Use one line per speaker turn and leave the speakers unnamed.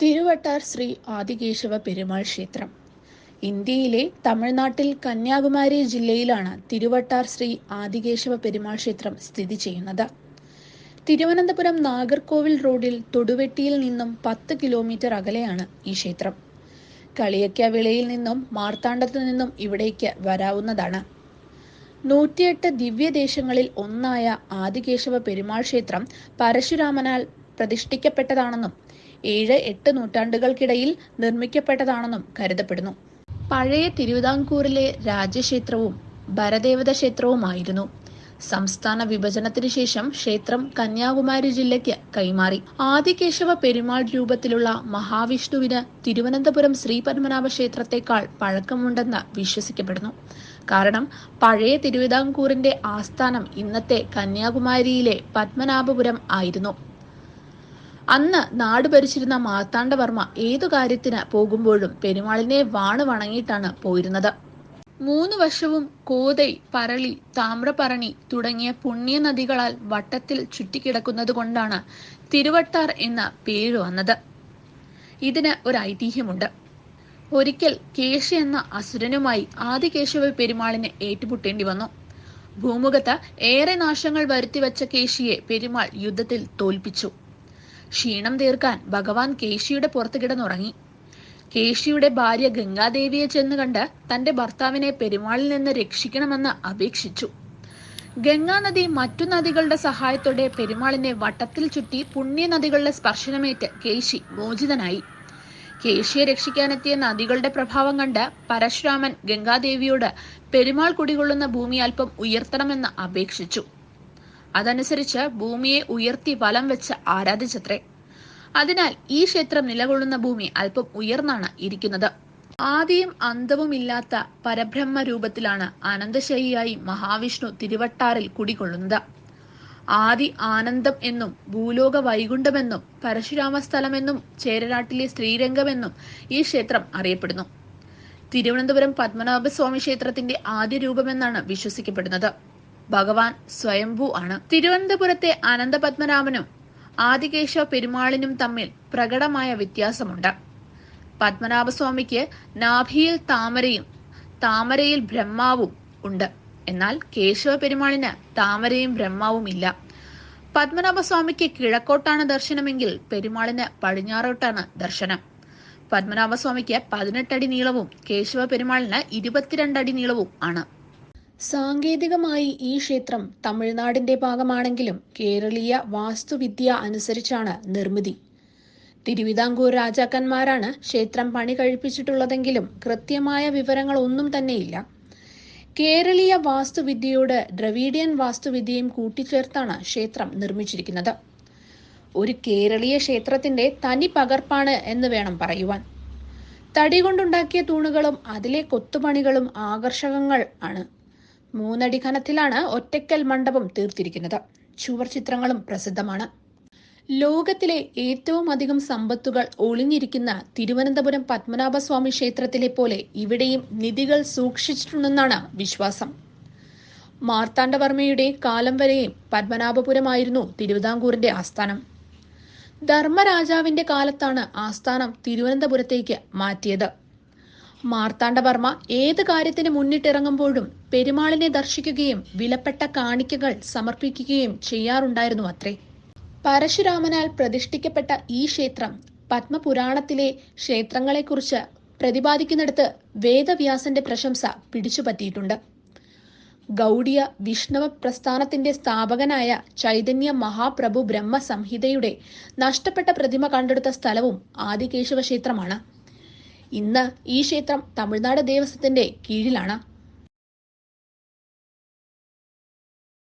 തിരുവട്ടാർ ശ്രീ ആദികേശവ പെരുമാൾ ക്ഷേത്രം. ഇന്ത്യയിലെ തമിഴ്നാട്ടിൽ കന്യാകുമാരി ജില്ലയിലാണ് തിരുവട്ടാർ ശ്രീ ആദികേശവ പെരുമാൾ ക്ഷേത്രം സ്ഥിതി ചെയ്യുന്നത്. തിരുവനന്തപുരം നാഗർകോവിൽ റോഡിൽ തൊടുവെട്ടിയിൽ നിന്നും പത്ത് കിലോമീറ്റർ അകലെയാണ് ഈ ക്ഷേത്രം. കളിയക്കവിളയിൽ നിന്നും മാർത്താണ്ഡത്തു നിന്നും ഇവിടേക്ക് വരാവുന്നതാണ്. നൂറ്റിയെട്ട് ദിവ്യദേശങ്ങളിൽ ഒന്നായ ആദികേശവ പെരുമാൾ ക്ഷേത്രം പരശുരാമനാൽ പ്രതിഷ്ഠിക്കപ്പെട്ടതാണെന്നും ഏഴ് എട്ട് നൂറ്റാണ്ടുകൾക്കിടയിൽ നിർമ്മിക്കപ്പെട്ടതാണെന്നും കരുതപ്പെടുന്നു. പഴയ തിരുവിതാംകൂറിലെ രാജ്യക്ഷേത്രവും ഭരദേവത ക്ഷേത്രവുമായിരുന്നു. സംസ്ഥാന വിഭജനത്തിന് ശേഷം ക്ഷേത്രം കന്യാകുമാരി ജില്ലയ്ക്ക് കൈമാറി. ആദികേശവ പെരുമാൾ രൂപത്തിലുള്ള മഹാവിഷ്ണുവിന് തിരുവനന്തപുരം ശ്രീപത്മനാഭ ക്ഷേത്രത്തെക്കാൾ പഴക്കമുണ്ടെന്ന് വിശ്വസിക്കപ്പെടുന്നു. കാരണം പഴയ തിരുവിതാംകൂറിന്റെ ആസ്ഥാനം ഇന്നത്തെ കന്യാകുമാരിയിലെ പത്മനാഭപുരം ആയിരുന്നു. അന്ന് നാട് ഭരിച്ചിരുന്ന മാർത്താണ്ഡവർമ്മ ഏതു കാര്യത്തിന് പോകുമ്പോഴും പെരുമാളിനെ വാണു വണങ്ങിയിട്ടാണ് പോയിരുന്നത്. മൂന്ന് വർഷവും കോതൈ പരളി താമ്രപറണി തുടങ്ങിയ പുണ്യ നദികളാൽ വട്ടത്തിൽ ചുറ്റിക്കിടക്കുന്നത് കൊണ്ടാണ് തിരുവട്ടാർ എന്ന പേര് വന്നത്. ഇതിന് ഒരു ഐതിഹ്യമുണ്ട്. ഒരിക്കൽ കേശ എന്ന അസുരനുമായി ആദികേശവ പെരുമാളിന് ഏറ്റുമുട്ടേണ്ടി വന്നു. ഭൂമുഖത്ത് ഏറെ നാശങ്ങൾ വരുത്തിവെച്ച കേശിയെ പെരുമാൾ യുദ്ധത്തിൽ തോൽപ്പിച്ചു. ക്ഷീണം തീർക്കാൻ ഭഗവാൻ കേശിയുടെ പുറത്ത് കിടന്നുറങ്ങി. കേശിയുടെ ഭാര്യ ഗംഗാദേവിയെ ചെന്ന് കണ്ട് തന്റെ ഭർത്താവിനെ പെരുമാളിൽ നിന്ന് രക്ഷിക്കണമെന്ന് അപേക്ഷിച്ചു. ഗംഗാനദി മറ്റു നദികളുടെ സഹായത്തോടെ പെരുമാളിനെ വട്ടത്തിൽ ചുറ്റി പുണ്യ നദികളുടെ സ്പർശനമേറ്റ് കേശി മോചിതനായി. കേശിയെ രക്ഷിക്കാനെത്തിയ നദികളുടെ പ്രഭാവം കണ്ട് പരശുരാമൻ ഗംഗാദേവിയോട് പെരുമാൾ കുടികൊള്ളുന്ന ഭൂമി അല്പം ഉയർത്തണമെന്ന് അപേക്ഷിച്ചു. അതനുസരിച്ച് ഭൂമിയെ ഉയർത്തി വലം വെച്ച് ആരാധിച്ചത്രേ. അതിനാൽ ഈ ക്ഷേത്രം നിലകൊള്ളുന്ന ഭൂമി അല്പം ഉയർന്നാണ് ഇരിക്കുന്നത്. ആദിയും അന്തവുമില്ലാത്ത പരബ്രഹ്മ രൂപത്തിലാണ് അനന്തശയിയായി മഹാവിഷ്ണു തിരുവട്ടാറിൽ കുടികൊള്ളുന്നത്. ആദി ആനന്ദം എന്നും ഭൂലോക വൈകുണ്ഠമെന്നും പരശുരാമ സ്ഥലമെന്നും ചേരനാട്ടിലെ ശ്രീരംഗമെന്നും ഈ ക്ഷേത്രം അറിയപ്പെടുന്നു. തിരുവനന്തപുരം പത്മനാഭസ്വാമി ക്ഷേത്രത്തിന്റെ ആദ്യ രൂപമെന്നാണ് വിശ്വസിക്കപ്പെടുന്നത്. ഭഗവാൻ സ്വയംഭൂ ആണ്. തിരുവനന്തപുരത്തെ അനന്തപത്മനാഭനും ആദികേശവ പെരുമാളിനും തമ്മിൽ പ്രകടമായ വ്യത്യാസമുണ്ട്. പത്മനാഭസ്വാമിക്ക് നാഭിയിൽ താമരയും താമരയിൽ ബ്രഹ്മാവും ഉണ്ട്. എന്നാൽ കേശവ പെരുമാളിന് താമരയും ബ്രഹ്മാവും ഇല്ല. പത്മനാഭസ്വാമിക്ക് കിഴക്കോട്ടാണ് ദർശനമെങ്കിൽ പെരുമാളിന് പടിഞ്ഞാറോട്ടാണ് ദർശനം. പത്മനാഭസ്വാമിക്ക് പതിനെട്ടടി നീളവും കേശവ പെരുമാളിന് ഇരുപത്തിരണ്ടടി നീളവും ആണ്. സാങ്കേതികമായി ഈ ക്ഷേത്രം തമിഴ്നാടിന്റെ ഭാഗമാണെങ്കിലും കേരളീയ വാസ്തുവിദ്യ അനുസരിച്ചാണ് നിർമ്മിതി. തിരുവിതാംകൂർ രാജാക്കന്മാരാണ് ക്ഷേത്രം പണി കഴിപ്പിച്ചിട്ടുള്ളതെങ്കിലും കൃത്യമായ വിവരങ്ങൾ ഒന്നും തന്നെയില്ല. കേരളീയ വാസ്തുവിദ്യയോട് ദ്രവീഡിയൻ വാസ്തുവിദ്യയും കൂട്ടിച്ചേർത്താണ് ക്ഷേത്രം നിർമ്മിച്ചിരിക്കുന്നത്. ഒരു കേരളീയ ക്ഷേത്രത്തിന്റെ തനി പകർപ്പാണ് എന്ന് വേണം പറയുവാൻ. തടി കൊണ്ടുണ്ടാക്കിയ തൂണുകളും അതിലെ കൊത്തുപണികളും ആകർഷകങ്ങൾ ആണ്. മൂന്നടി ഘനത്തിലാണ് ഒറ്റക്കൽ മണ്ഡപം തീർത്തിരിക്കുന്നത്. ചുവർ ചിത്രങ്ങളും പ്രസിദ്ധമാണ്. ലോകത്തിലെ ഏറ്റവും അധികം സമ്പത്തുകൾ ഒളിഞ്ഞിരിക്കുന്ന തിരുവനന്തപുരം പത്മനാഭസ്വാമി ക്ഷേത്രത്തിലെ പോലെ ഇവിടെയും നിധികൾ സൂക്ഷിച്ചിട്ടുണ്ടെന്നാണ് വിശ്വാസം. മാർത്താണ്ഡവർമ്മയുടെ കാലം വരെയും പത്മനാഭപുരമായിരുന്നു തിരുവിതാംകൂറിന്റെ ആസ്ഥാനം. ധർമ്മരാജാവിന്റെ കാലത്താണ് ആസ്ഥാനം തിരുവനന്തപുരത്തേക്ക് മാറ്റിയത്. മാർത്താണ്ഡവർമ്മ ഏത് കാര്യത്തിന് മുന്നിട്ടിറങ്ങുമ്പോഴും പെരുമാളിനെ ദർശിക്കുകയും വിലപ്പെട്ട കാണിക്കകൾ സമർപ്പിക്കുകയും ചെയ്യാറുണ്ടായിരുന്നു അത്രേ. പരശുരാമനാൽ പ്രതിഷ്ഠിക്കപ്പെട്ട ഈ ക്ഷേത്രം പത്മപുരാണത്തിലെ ക്ഷേത്രങ്ങളെക്കുറിച്ച് പ്രതിപാദിക്കുന്നിടത്ത് വേദവ്യാസന്റെ പ്രശംസ പിടിച്ചുപറ്റിയിട്ടുണ്ട്. ഗൗഡിയ വിഷ്ണവ പ്രസ്ഥാനത്തിന്റെ സ്ഥാപകനായ ചൈതന്യ മഹാപ്രഭു ബ്രഹ്മ സംഹിതയുടെ നഷ്ടപ്പെട്ട പ്രതിമ കണ്ടെടുത്ത സ്ഥലവും ആദികേശവ ക്ഷേത്രമാണ്. ഇന്ന് ഈ ക്ഷേത്രം തമിഴ്നാട് ദേവസ്വത്തിന്റെ കീഴിലാണ്.